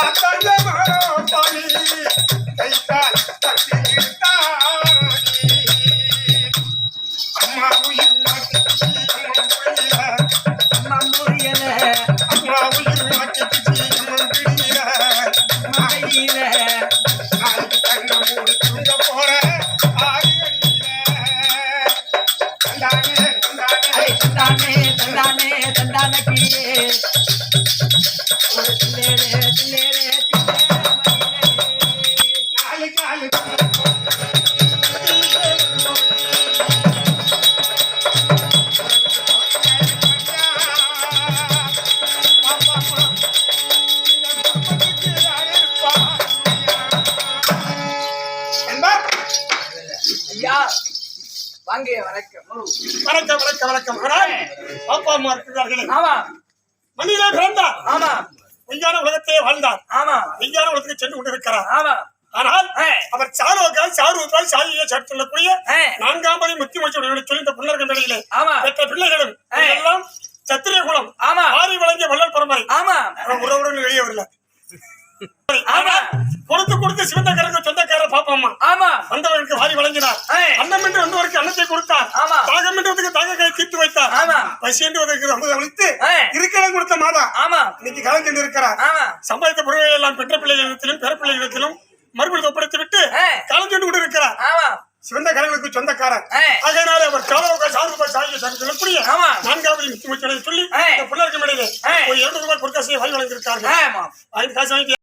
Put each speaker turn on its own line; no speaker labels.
Let it, let it.
ஐயா வாங்க வணக்கம்.
வணக்கம் வணக்கம் வணக்கம். அப்பா அம்மா இருக்கிறார்களே.
ஆமா.
மண்ணிலே பிறந்தார்.
ஆமா.
விஞ்ஞான உலகத்தையே வாழ்ந்தார்.
ஆமா.
விஞ்ஞான உலகத்துக்கு சென்று கொண்டிருக்கிறார்.
ஆமா.
ஆனால். அவர் சாரோக்கால் சாருக்கால் சேர்த்து சொல்லக்கூடிய. நான்காம் பதி முத்தி மச்சோட சொல்லிந்த புள்ளர்கள் இடையிலே
ஆமா.
பெற்ற பிள்ளைகளும். எல்லாம் சத்திரிய குலம்
ஆமா.
ஆறி வழங்கிய வள்ளல் பரம்பரை.
ஆமா.
உறவுடன் வெளியே வரல.
ஆமா.
கொடுத்து கொடுத்து சிவந்தக்காரருக்கு சொந்தக்கார
ஆமா
வந்தவர்களுக்கு வாரி வழங்கினார். அன்னம் என்று வந்தவருக்கு அன்னத்தை கொடுத்தார்
ஆமா.
தாகம் என்று வந்தவருக்கு தாகங்களை தீர்த்து வைத்தார்
ஆமா.
பசி என்று வந்தவருக்கு அமுதம் அளித்து
ஆ.
இருக்கிற கொடுத்த மாதா
ஆமா
இன்னைக்கு காலம் சென்று இருக்கிறார்
ஆமா
சம்பாதித்த பொருள்களை எல்லாம் பெற்ற பிள்ளைகளிடத்திலும் பிள்ளைகளிடத்திலும் மறுபடியும் ஒப்படைத்து விட்டு
ஆ.
காலம் சென்று கொண்டிருக்கிறார்
ஆமா
சிவந்த கரங்களுக்கு சொந்தக்காரர்
ஆ.
அதனால அவர் சாகிய சொல்லக்கூடிய
ஆமா.
நான்காவது முத்துமச்சனை சொல்லி. இந்த பிள்ளைக்கு இடையிலே
ஆ.
ஒரு இருநூறு ரூபாய் பொற்காசையை வாங்கி காசு வாங்கி